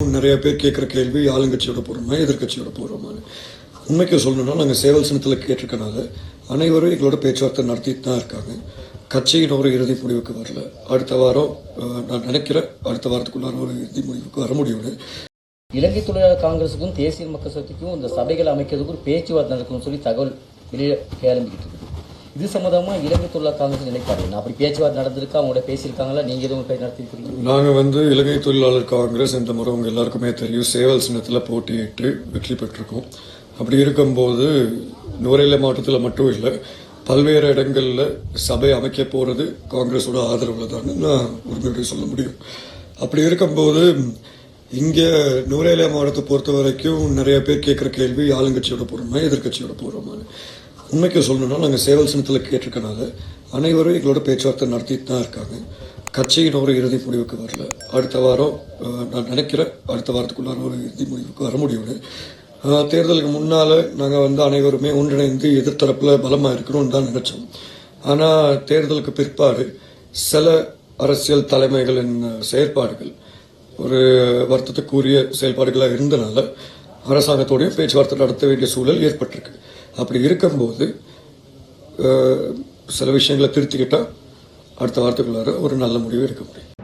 நிறைய பேர் கேட்குற கேள்வி ஆளுங்கட்சியோட போகிறோமா எதிர்க்கட்சியோட போகிறோமான்னு உண்மைக்கு சொல்லணும்னா நாங்கள் சேவல் சின்னத்தில் கேட்டிருக்கனால அனைவரும் எங்களோட பேச்சுவார்த்தை நடத்திட்டு தான் இருக்காங்க. கட்சியின் ஒரு இறுதி முடிவுக்கு வரல. அடுத்த வாரம் நான் நினைக்கிறேன் அடுத்த வாரத்துக்குள்ளார ஒரு இறுதி முடிவுக்கு வர முடியும்னு இலங்கை தொழிலாளர் காங்கிரஸுக்கும் தேசிய மக்கள் சக்திக்கும் இந்த சபைகள் அமைக்கிறதுக்கு ஒரு பேச்சுவார்த்தை நடக்கணும்னு சொல்லி தகவல் வெளியே கிளம்பிக்கிட்டு இது சம்மந்தமாக இலங்கை தொழிலாளர் காங்கிரஸ் நிலைப்பாடு என்ன? அப்படி பேச்சுவார்த்தை நடந்திருக்கா? அவங்களோட பேசியிருக்காங்களா? நீங்க எதுவும் பேச்சு நடத்திருக்கீங்க நாங்கள் வந்து இலங்கை தொழிலாளர் காங்கிரஸ் இந்த முறை உங்க எல்லாருக்குமே தெரியும். சேவல் சின்னத்தில் போட்டியிட்டு வெற்றி பெற்றிருக்கோம். அப்படி இருக்கும்போது நுரையில மாவட்டத்தில் மட்டும் இல்லை பல்வேறு இடங்களில் சபை அமைக்க போகிறது காங்கிரஸோட ஆதரவில் தான் நான் உரிமையோட சொல்ல முடியும். அப்படி இருக்கும்போது இங்கே நுரையில மாவட்டத்தை பொறுத்த வரைக்கும் நிறைய பேர் கேட்குற கேள்வி ஆளுங்கட்சியோட போகிறோமா எதிர்க்கட்சியோட போகிறோமான்னு உண்மைக்கு சொல்லணும்னா நாங்கள் சேவல் சின்னத்தில் கேட்டிருக்கனால அனைவரும் எங்களோட பேச்சுவார்த்தை நடத்திட்டு தான் இருக்காங்க. கட்சியின் ஒரு இறுதி முடிவுக்கு வரல. அடுத்த வாரம் நான் நினைக்கிறேன் அடுத்த வாரத்துக்குள்ளார ஒரு இறுதி முடிவுக்கு வர முடியும்னு. தேர்தலுக்கு முன்னால் நாங்கள் வந்து அனைவருமே ஒன்றிணைந்து எதிர்த்தரப்பில் பலமாக இருக்கணும்னு தான் நினச்சோம். ஆனால் தேர்தலுக்கு பிற்பாடு சில அரசியல் தலைமைகளின் செயற்பாடுகள் ஒரு வருத்தத்துக்குரிய செயல்பாடுகளாக இருந்தனால அரசாங்கத்தோடையும் பேச்சுவார்த்தை நடத்த வேண்டிய சூழல் ஏற்பட்டிருக்கு. அப்படி இருக்கும்போது சில விஷயங்களை திருத்திக்கிட்டால் அடுத்த வாரத்துக்குள்ளார ஒரு நல்ல முடிவு எடுக்க முடியும்.